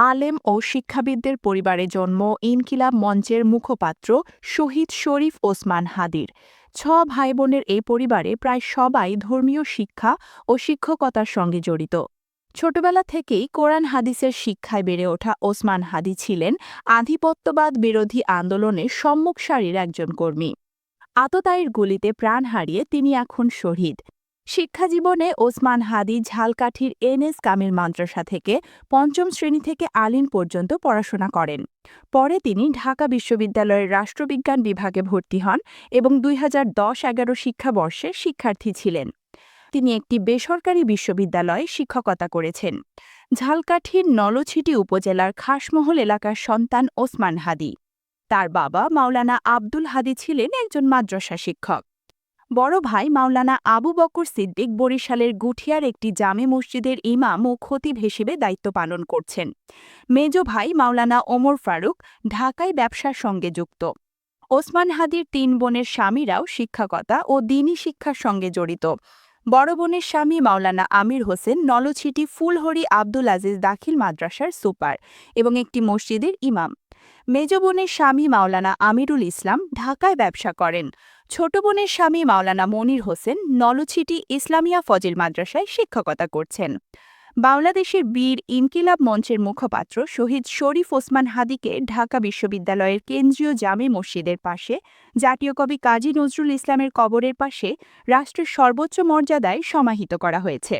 আলেম ও শিক্ষাবিদদের পরিবারে জন্ম ইনকিলাব মঞ্চের মুখপাত্র শহীদ শরীফ ওসমান হাদির। ছ ভাই বোনের এই পরিবারে প্রায় সবাই ধর্মীয় শিক্ষা ও শিক্ষকতার সঙ্গে জড়িত। ছোটবেলা থেকেই কোরআন হাদিসের শিক্ষায় বেড়ে ওঠা ওসমান হাদি ছিলেন আধিপত্যবাদ বিরোধী আন্দোলনের সম্মুখ সারির একজন কর্মী। আততায়ীর গুলিতে প্রাণ হারিয়ে তিনি এখন শহীদ। শিক্ষাজীবনে ওসমান হাদি ঝালকাঠির এনএস কামিল মাদ্রাসা থেকে পঞ্চম শ্রেণি থেকে আলিন পর্যন্ত পড়াশোনা করেন। পরে তিনি ঢাকা বিশ্ববিদ্যালয়ের রাষ্ট্রবিজ্ঞান বিভাগে ভর্তি হন এবং দুই হাজার দশ এগারো শিক্ষাবর্ষের শিক্ষার্থী ছিলেন। তিনি একটি বেসরকারি বিশ্ববিদ্যালয়ে শিক্ষকতা করেছেন। ঝালকাঠির নলছিটি উপজেলার খাসমহল এলাকার সন্তান ওসমান হাদি। তার বাবা মাওলানা আব্দুল হাদি ছিলেন একজন মাদ্রাসা শিক্ষক। বড় ভাই মাওলানা আবু বকর সিদ্দিক বরিশালের গুঠিয়ার একটি জামে মসজিদের ইমাম ও খতিব হিসেবে দায়িত্ব পালন করছেন। মেজ ভাই মাওলানা ওমর ফারুক ঢাকায় ব্যবসার সঙ্গে যুক্ত। ওসমান হাদির তিন বোনের স্বামীরাও শিক্ষকতা ও দিনী শিক্ষার সঙ্গে জড়িত। বড় বোনের স্বামী মাওলানা আমির হোসেন নলছিটি ফুলহরি আব্দুল আজিজ দাখিল মাদ্রাসার সুপার এবং একটি মসজিদের ইমাম। মেজ বোনের স্বামী মাওলানা আমিরুল ইসলাম ঢাকায় ব্যবসা করেন। ছোট বোনের স্বামী মাওলানা মনির হোসেন নলছিটি ইসলামিয়া ফজিল মাদ্রাসায় শিক্ষকতা করছেন। বাংলাদেশের বীর ইনকিলাব মঞ্চের মুখপাত্র শহীদ শরীফ ওসমান হাদিকে ঢাকা বিশ্ববিদ্যালয়ের কেন্দ্রীয় জামে মসজিদের পাশে, জাতীয় কবি কাজী নজরুল ইসলামের কবরের পাশে রাষ্ট্রের সর্বোচ্চ মর্যাদায় সমাহিত করা হয়েছে।